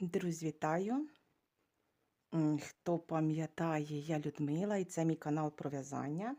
Друзі, вітаю! Хто пам'ятає, я Людмила, і це мій канал про в'язання.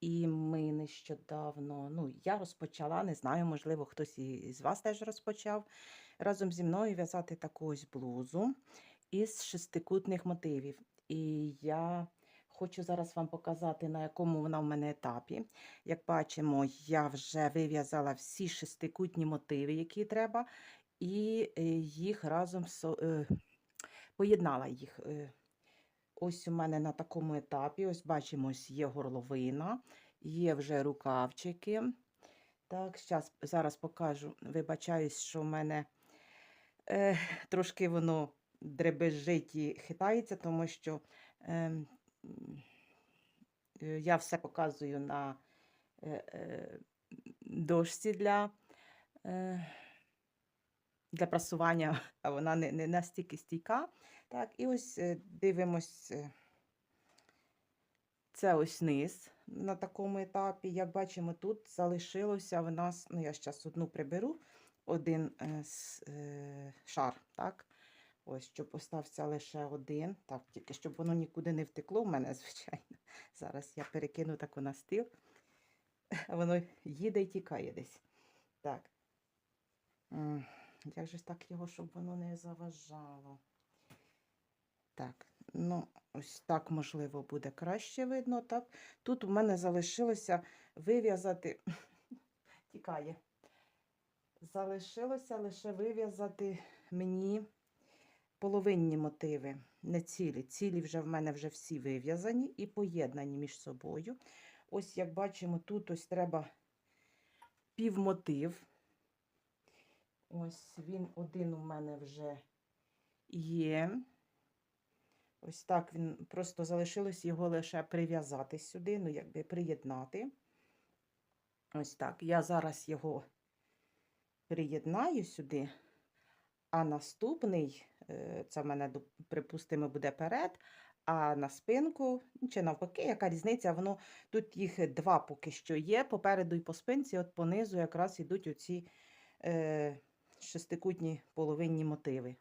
І ми нещодавно, ну, я розпочала, не знаю, можливо, хтось і- з вас теж розпочав разом зі мною в'язати таку ось блузу із шестикутних мотивів. І я хочу зараз вам показати, на якому вона в мене етапі. Як бачимо, я вже вив'язала всі шестикутні мотиви, які треба, і е, їх разом е, поєднала їх. е. Ось у мене на такому етапі, ось бачимо, є горловина, є вже рукавчики. Так, щас, зараз покажу. Вибачаюсь, що в мене е, трошки воно дребезжить і хитається, тому що е, е, я все показую на е, е, дошці для, е, для прасування, а вона не, не настільки стійка. Так, і ось е, дивимось. е, Це ось низ на такому етапі. Як бачимо, тут залишилося в нас, ну я зараз одну приберу, один е, шар, так? Ось, щоб остався лише один. Так, тільки щоб воно нікуди не втекло в мене, звичайно. Зараз я перекину таку на стіл. Воно їде і тікає десь. Так. Як же так його, щоб воно не заважало? Так, ну, ось так, можливо, буде краще видно. Так. Тут у мене залишилося вив'язати. Тікає. Залишилося лише вив'язати мені половинні мотиви, не цілі. Цілі вже в мене вже всі вив'язані і поєднані між собою. Ось, як бачимо, тут ось треба півмотив. Ось він один у мене вже є. Ось так він просто залишилось його лише прив'язати сюди, ну, якби приєднати. Ось так. Я зараз його приєднаю сюди, а наступний, е, це в мене, припустимо, буде перед, а на спинку, ну, чи навпаки, яка різниця? Воно тут їх два поки що є. Попереду і по спинці, от понизу якраз ідуть оці е, шестикутні половинні мотиви.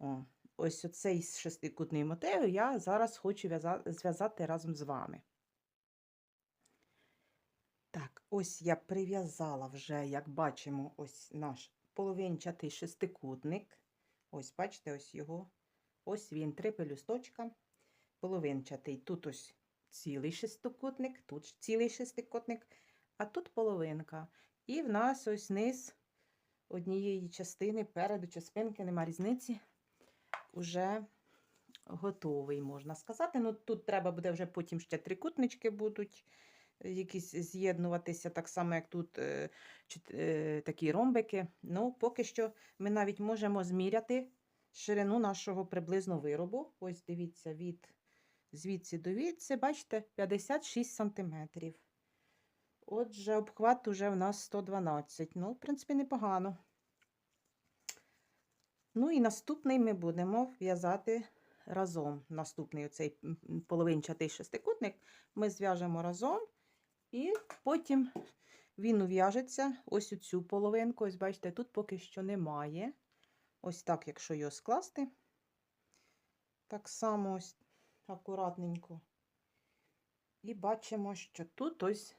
О, ось оцей шестикутний мотив я зараз хочу зв'язати разом з вами. Так, ось я прив'язала вже, як бачимо, ось наш половинчатий шестикутник. Ось, бачите, ось його. Ось він, три пелюсточка, половинчатий. Тут ось цілий шестикутник, тут цілий шестикутник, а тут половинка. І в нас ось низ однієї частини, переду чи спинки, нема різниці, уже готовий, можна сказати. Ну, тут треба буде вже потім ще трикутнички будуть е, якісь з'єднуватися, так само, як тут е, е, такі ромбики. Ну, поки що ми навіть можемо зміряти ширину нашого приблизно виробу. Ось дивіться, від звідси до відси, бачите, 56 сантиметрів. Отже, обхват уже в нас 112. Ну, в принципі, непогано. Ну і наступний ми будемо в'язати разом. Наступний оцей половинчатий шестикутник ми зв'яжемо разом, і потім він ув'яжеться ось у цю половинку. Ось бачите, тут поки що немає. Ось так, якщо його скласти, так само ось акуратненько. І бачимо, що тут ось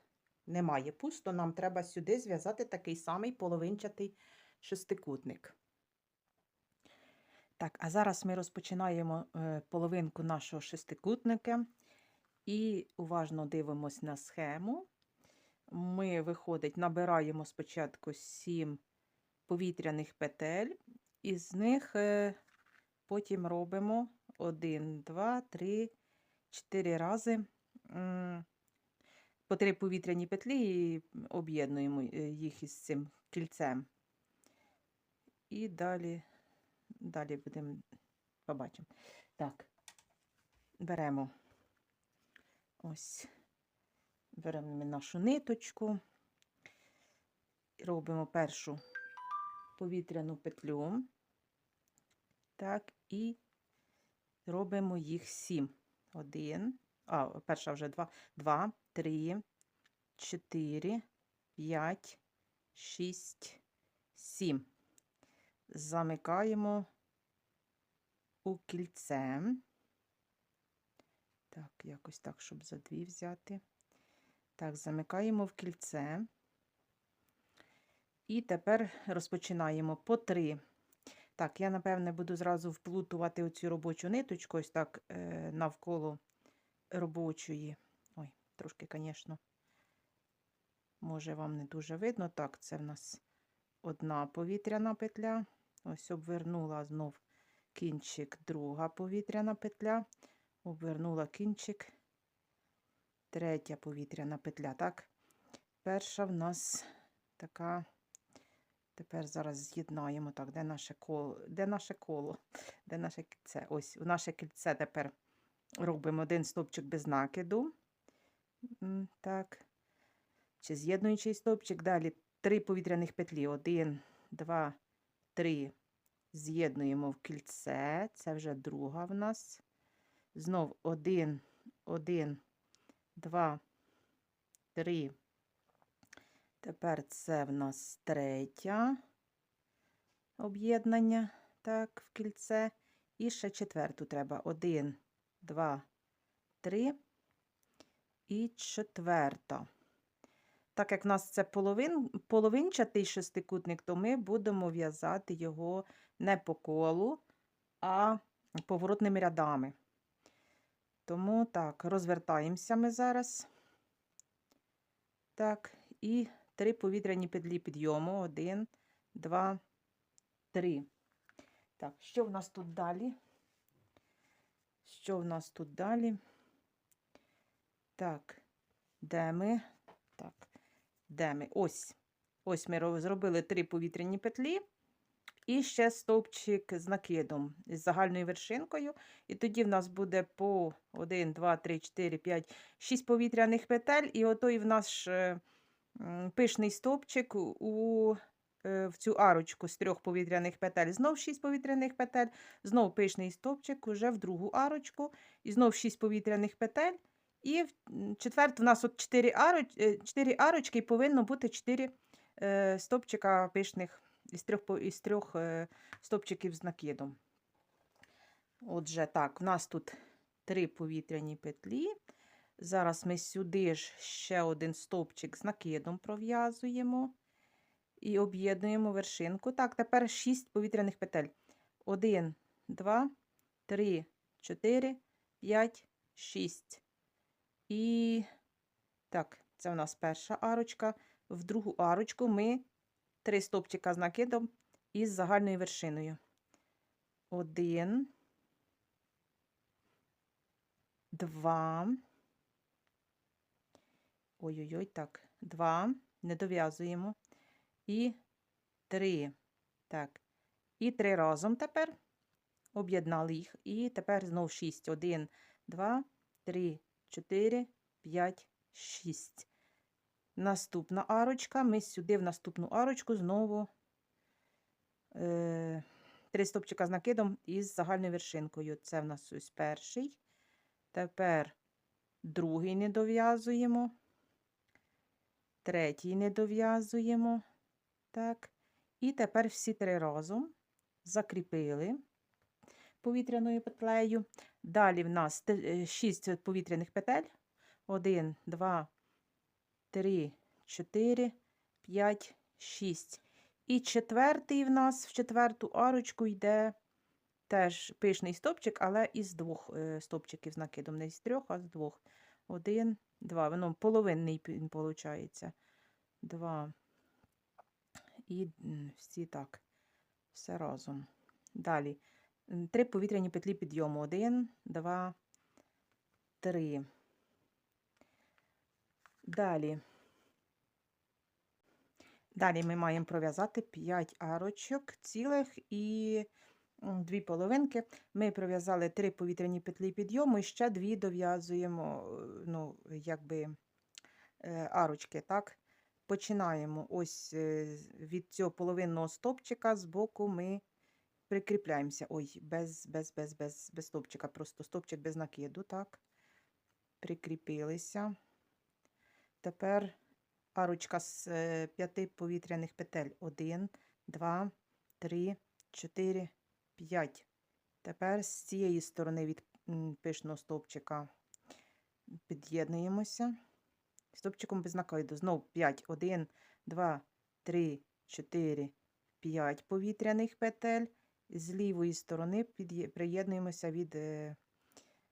немає пусто. Нам треба сюди зв'язати такий самий половинчатий шестикутник. Так, а зараз ми розпочинаємо е, половинку нашого шестикутника і уважно дивимось на схему. Ми, виходить, набираємо спочатку 7 повітряних петель, і з них е, потім робимо 1, 2, 3, 4 рази по 3 повітряні петлі і об'єднуємо е, їх із цим кільцем. І далі Далі будемо побачимо. Так, беремо ось, беремо нашу ниточку, робимо першу повітряну петлю. Так, і робимо їх сім. Один, а, перша вже два, два, три, чотири, п'ять, шість, сім. замикаємо у кільце. Так, якось так, щоб за дві взяти. Так, замикаємо в кільце. І тепер розпочинаємо по три. Так, я, напевне, буду зразу вплутувати оцю робочу ниточку, ось так е, навколо робочої. Трошки, звісно, може вам не дуже видно. Так, це в нас одна повітряна петля. Ось обвернула знов кінчик, друга повітряна петля. Обвернула кінчик, третя повітряна петля. Так, перша в нас така. Тепер зараз з'єднаємо так, де наше коло, де наше коло, де наше кільце. Ось у наше кільце тепер робимо один стовпчик без накиду. Так. Чи з'єднуючий стовпчик. Далі три повітряних петлі. Один, два, три. З'єднуємо в кільце. Це вже друга в нас. Знов один, один, два, три. Тепер це в нас третя об'єднання, так, в кільце. І ще четверту треба. Один, два, три і четверта. Так як в нас це половин, половинчатий шестикутник, то ми будемо в'язати його не по колу, а поворотними рядами. Тому так, розвертаємося ми зараз. Так, і три повітряні петлі підйому. Один, два, три. Так, що в нас тут далі? Що в нас тут далі? Так, де ми? Так, де ми? Ось. Ось ми зробили три повітряні петлі. І ще стовпчик з накидом, з загальною вершинкою. І тоді в нас буде по 1, 2, 3, 4, 5, 6 повітряних петель. І отой в нас е, пишний стовпчик у, е, в цю арочку з трьох повітряних петель. Знов 6 повітряних петель, знов пишний стовпчик уже в другу арочку. І знов 6 повітряних петель. І четверту в нас от 4, ароч, 4 арочки і повинно бути 4 е, стовпчика пишних із трьох, із трьох е, стовпчиків з накидом. Отже, так, у нас тут три повітряні петлі. Зараз ми сюди ж ще один стовпчик з накидом пров'язуємо і об'єднуємо вершинку. Так, тепер 6 повітряних петель. 1, 2, 3, 4, 5, 6. І так, це у нас перша арочка. В другу арочку ми три стовпчика з накидом із загальною вершиною. Один, два. Ой-ой-ой, так, два. Не дов'язуємо. І три. Так. І три разом тепер. Об'єднали їх. І тепер знов шість. Один, два, три, чотири, п'ять, шість. Наступна арочка. Ми сюди в наступну арочку знову е, три стопчика з накидом із загальною вершинкою. Це в нас ось перший. Тепер другий не дов'язуємо. Третій не дов'язуємо. Так. І тепер всі три разом закріпили повітряною петлею. Далі в нас 6 повітряних петель. 1, 2, 3, 4, 5, 6. І четвертий в нас в четверту арочку йде теж пишний стопчик, але із двох е, стопчиків з накидом. Не з трьох, а з двох. Один, два. Воно половинний він виходить. Два. І всі так. Все разом. Далі. Три повітряні петлі підйому. Один, два, три. Далі. Далі ми маємо пров'язати 5 арочок цілих і м, дві половинки. Ми пров'язали 3 повітряні петлі підйому і ще дві дов'язуємо, е, ну, якби е, арочки, так? Починаємо ось е, від цього половинного стопчика з боку ми прикріпляємося. Ой, без, без, без, без, без стопчика, просто стопчик без накиду, так? Прикріпилися. Тепер арочка з е, п'яти повітряних петель. Один, два, три, 4, 5. Тепер з цієї сторони від пишного стовпчика під'єднуємося. Стовпчиком без накиду. Знов 5, 1, 2, 3, 4, 5 повітряних петель. З лівої сторони приєднуємося від е,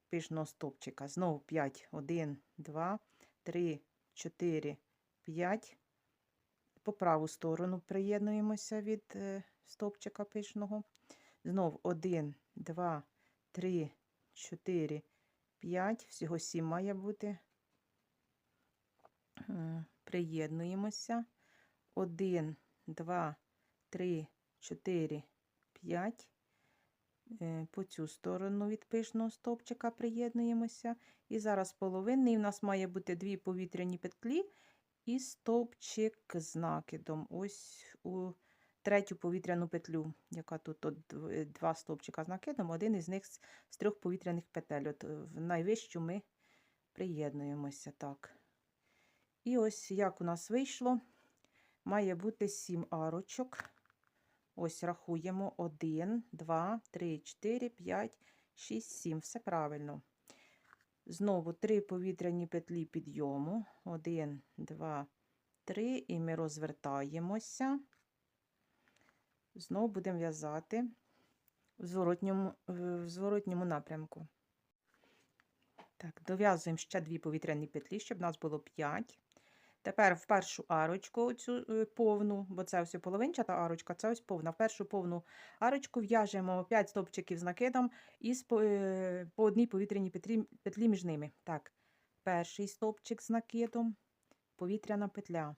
пишного стовпчика. Знову 5, 1, 2, 3, 4, 5. По праву сторону приєднуємося від е, стовпчика пишного. Знов 1, 2, 3, 4, 5. Всього 7 має бути. Приєднуємося. 1, 2, 3, 4, 5. Е, По цю сторону від пишного стовпчика приєднуємося. І зараз половинний у нас має бути дві повітряні петлі і стовпчик з накидом. Ось у третю повітряну петлю, яка тут от два стовпчика з накидом, один із них з, трьох повітряних петель. От е, в найвищу ми приєднуємося так. І ось як у нас вийшло, має бути сім арочок. Ось рахуємо 1, 2, 3, 4, 5, 6, 7. Все правильно. Знову три повітряні петлі підйому. 1, 2, 3. І ми розвертаємося. Знову будемо в'язати в зворотньому, в зворотньому напрямку. Так, дов'язуємо ще дві повітряні петлі, щоб у нас було 5. Тепер в першу арочку цю е, повну, бо це ось половинчата арочка, це ось повна. В першу повну арочку в'яжемо 5 стовпчиків з накидом і по, е, по одній повітряній петлі, петлі між ними. Так, перший стовпчик з накидом, повітряна петля.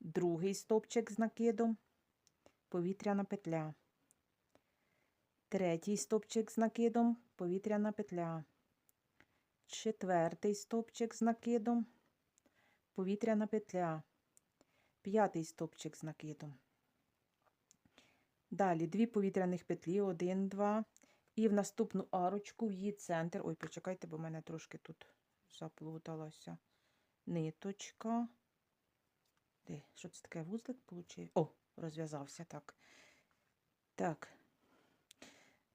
Другий стовпчик з накидом, повітряна петля. Третій стовпчик з накидом, повітряна петля. Четвертий стовпчик з накидом, повітряна петля. П'ятий стовпчик з накидом. Далі дві повітряних петлі, один, два. І в наступну арочку в її центр. Ой, почекайте, бо в мене трошки тут заплуталася ниточка. Де? Що це таке вузлик получив? О, розв'язався так. Так.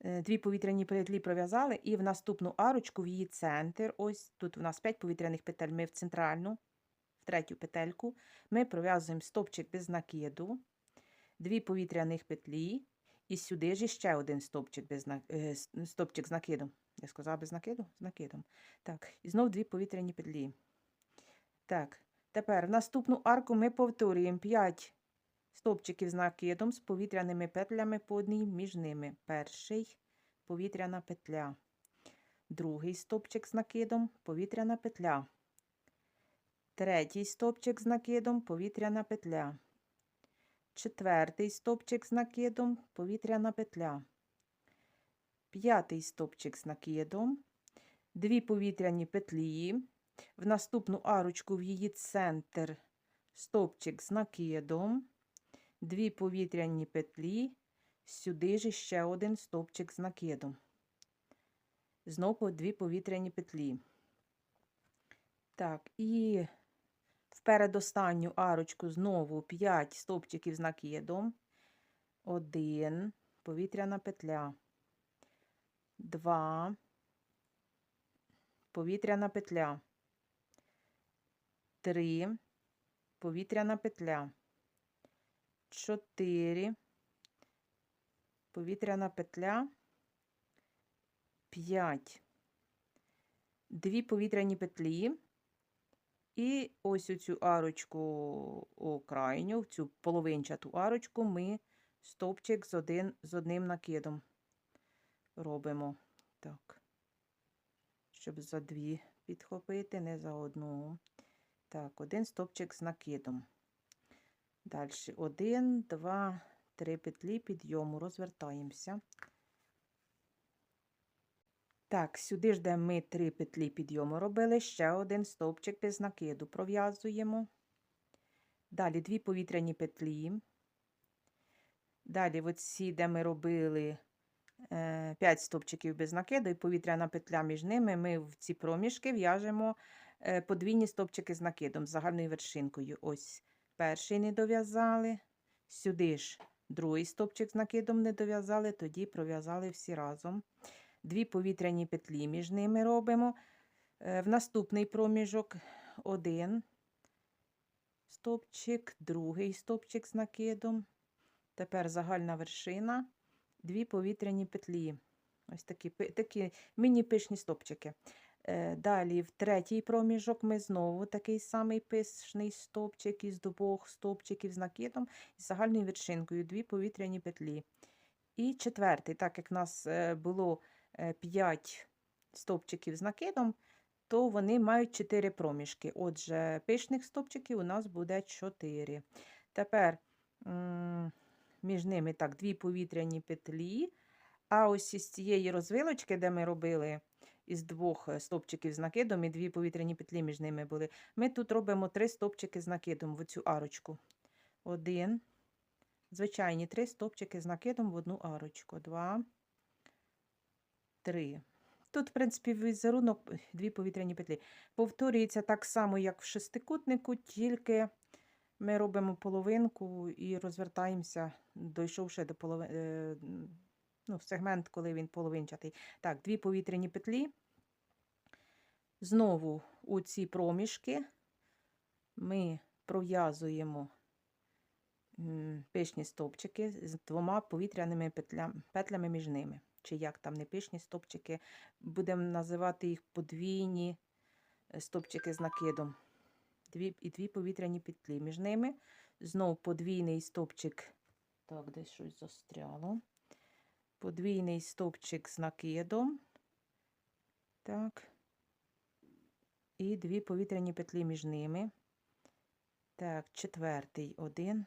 Е, Дві повітряні петлі пров'язали, і в наступну арочку в її центр. Ось тут у нас 5 повітряних петель. Ми в центральну, третю петельку. Ми пров'язуємо стовпчик без накиду, дві повітряних петлі, і сюди ж ще один стовпчик, без, на- е, стовпчик з накидом. Я сказала без накиду? З накидом. Так, і знов дві повітряні петлі. Так, тепер в наступну арку ми повторюємо 5 стовпчиків з накидом з повітряними петлями по одній між ними. Перший повітряна петля. Другий стовпчик з накидом, повітряна петля. Третій стовпчик з накидом, повітряна петля. Четвертий стовпчик з накидом, повітряна петля. П'ятий стовпчик з накидом, дві повітряні петлі. В наступну арочку в її центр стовпчик з накидом, дві повітряні петлі, сюди ж ще один стовпчик з накидом. Знову дві повітряні петлі. Так, і в передостанню арочку знову 5 стовпчиків з накидом. Один, повітряна петля. Два, повітряна петля. Три, повітряна петля. Чотири, повітряна петля. П'ять. Дві повітряні петлі. І ось у цю арочку крайню, цю половинчату арочку ми стовпчик з, один, з одним накидом робимо. Так. Щоб за дві підхопити, не за одну. Так, один стовпчик з накидом. Далі один, два, три петлі підйому, розвертаємося. Так, сюди ж, де ми три петлі підйому робили, ще один стовпчик без накиду пров'язуємо. Далі дві повітряні петлі. Далі оці, де ми робили 5 стовпчиків без накиду і повітряна петля між ними, ми в ці проміжки в'яжемо е, подвійні стовпчики з накидом, з загальною вершинкою. Ось перший не дов'язали, сюди ж другий стовпчик з накидом не дов'язали, тоді пров'язали всі разом. Дві повітряні петлі між ними робимо. Е, В наступний проміжок один стовпчик, другий стовпчик з накидом. Тепер загальна вершина, дві повітряні петлі. Ось такі, такі міні-пишні стовпчики. Е, Далі в третій проміжок ми знову такий самий пишний стовпчик із двох стовпчиків з накидом і загальною вершинкою, дві повітряні петлі. І четвертий, так як в нас е, було 5 стовпчиків з накидом, то вони мають 4 проміжки. Отже, пишних стовпчиків у нас буде 4. Тепер між ними так, дві повітряні петлі. А ось із цієї розвилочки, де ми робили із двох е, стовпчиків з накидом і дві повітряні петлі між ними були, ми тут робимо три стовпчики з накидом в оцю арочку. Один, звичайні три стовпчики з накидом в одну арочку. Два, три. Тут, в принципі, візерунок е, дві повітряні петлі. Повторюється так само, як в шестикутнику, тільки ми робимо половинку і розвертаємося, дійшовши до половини, ну, в сегмент, коли він половинчатий. Так, дві повітряні петлі. Знову у ці проміжки ми пров'язуємо пишні стовпчики з двома повітряними петлям, петлями між ними. Чи як там не пишні стовпчики, будемо називати їх подвійні е, стовпчики з накидом. Дві, і дві повітряні петлі між ними. Знов подвійний стовпчик. Так, десь щось застряло. Подвійний стовпчик з накидом. Так. І дві повітряні петлі між ними. Так, четвертий один,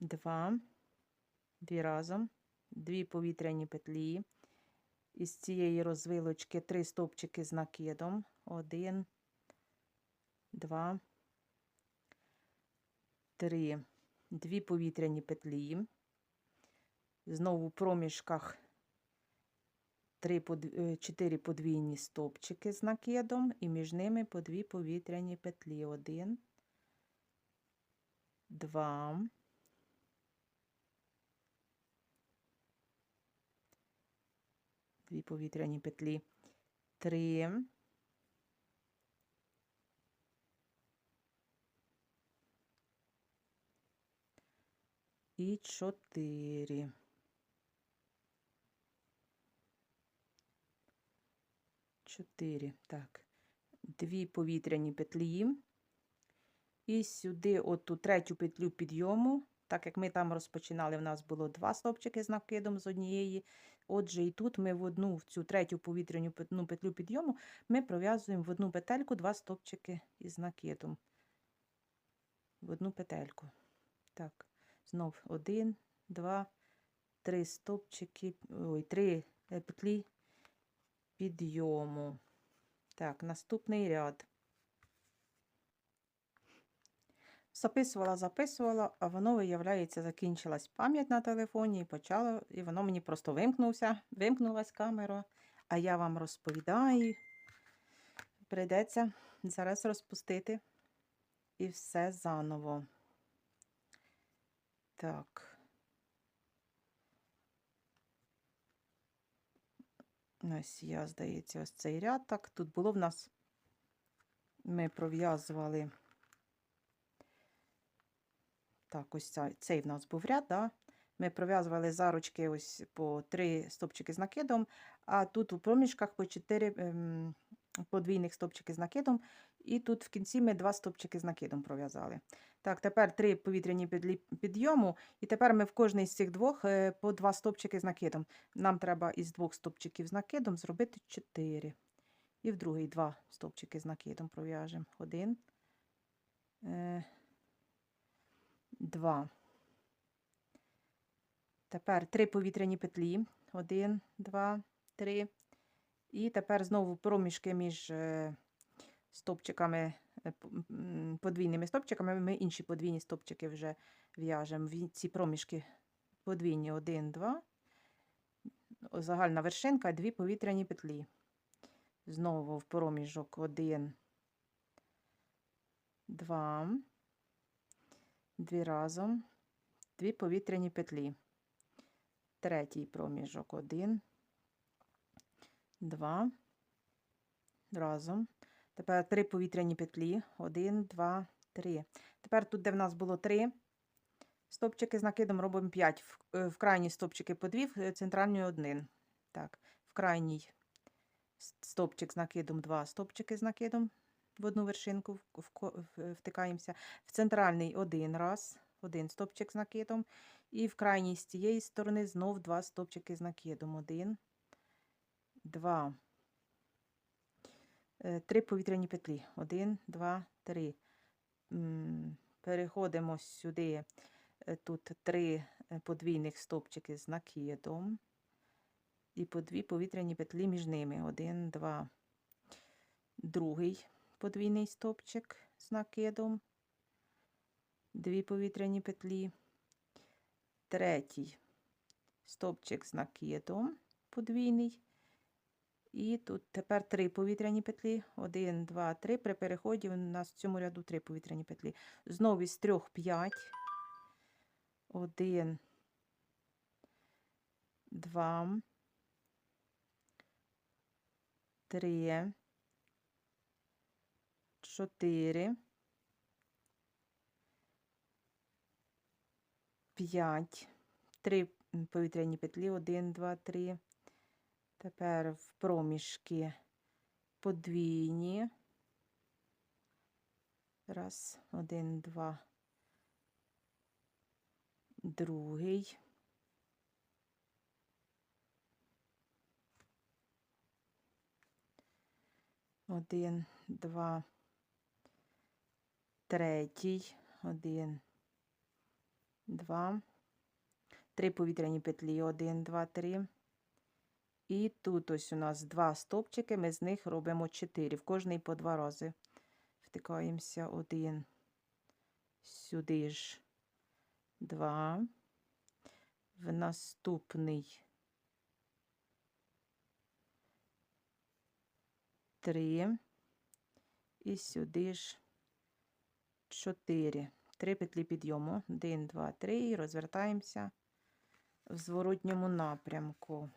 два, дві разом, дві повітряні петлі. Із цієї розвилочки три стовпчики з накидом. Один, два, три, дві повітряні петлі. Знову в проміжках три, под- е, чотири подвійні стовпчики з накидом і між ними по дві повітряні петлі. Один, два, дві повітряні петлі, три, і чотири. Чотири. Так. Дві повітряні петлі. І сюди, от ту третю петлю підйому, так як ми там розпочинали, в нас було два стовпчики з накидом з однієї. Отже, і тут ми в одну, в цю третю повітряну петлю, петлю підйому, ми пров'язуємо в одну петельку два стовпчики із накидом. В одну петельку. Так, знов один, два, три стовпчики, ой, три е, петлі підйому. Так, наступний ряд. Записувала, записувала, а воно, виявляється, закінчилась пам'ять на телефоні і почало, і воно мені просто вимкнувся, вимкнулась камера, а я вам розповідаю. Прийдеться зараз розпустити і все заново. Так. Ось я, здається, ось цей ряд. Так, тут було в нас, ми пров'язували. Так, ось цей, цей в нас був ряд, да? Ми пров'язували зарочки ось по три стопчики з накидом, а тут у проміжках по чотири ем, подвійних стопчики з накидом, і тут в кінці ми два стопчики з накидом пров'язали. Так, тепер три повітряні підйому, і тепер ми в кожний з цих двох е, по два стопчики з накидом. Нам треба із двох стопчиків з накидом зробити чотири. І в другий два стопчики з накидом пров'яжемо. Один. Два. Тепер три повітряні петлі. Один, два, три. І тепер знову проміжки між е, стопчиками, е, подвійними стопчиками. Ми інші подвійні стопчики вже в'яжемо. Ці проміжки подвійні. Один, два. О, Загальна вершинка, дві повітряні петлі. Знову в проміжок один, два. Дві разом, дві повітряні петлі. Третій проміжок. Один, два. Разом. Тепер три повітряні петлі. Один, два, три. Тепер тут, де в нас було три стопчики з накидом, робимо 5. В, е, в крайні стопчики по дві, в центральній один. Так, в крайній стопчик з накидом, два стопчики з накидом в одну вершинку в- втикаємося. В центральний один раз, один стопчик з накидом. І в крайній з цієї сторони знов два стопчики з накидом. Один, два. Е, Три повітряні петлі. Один, два, три. Переходимо сюди. Е, Тут три е, подвійних стопчики з накидом. І по дві повітряні петлі між ними. Один, два. Другий подвійний стопчик з накидом. Дві повітряні петлі. Третій стопчик з накидом подвійний. І тут тепер три повітряні петлі. Один, два, три. При переході у нас в цьому ряду три повітряні петлі. Знову із трьох п'ять. Один, два, три, чотири, п'ять. Три м, повітряні петлі. Один, два, три. Тепер в проміжки подвійні. Раз, один, два. Другий. Один, два. Третій. Один, два. Три повітряні петлі. Один, два, три. І тут ось у нас два стовпчики, ми з них робимо 4. В кожний по два рази. Втикаємося один. Сюди ж два. В наступний три. І сюди ж чотири. Три петлі підйому. Один, два, три. І розвертаємося в зворотньому напрямку.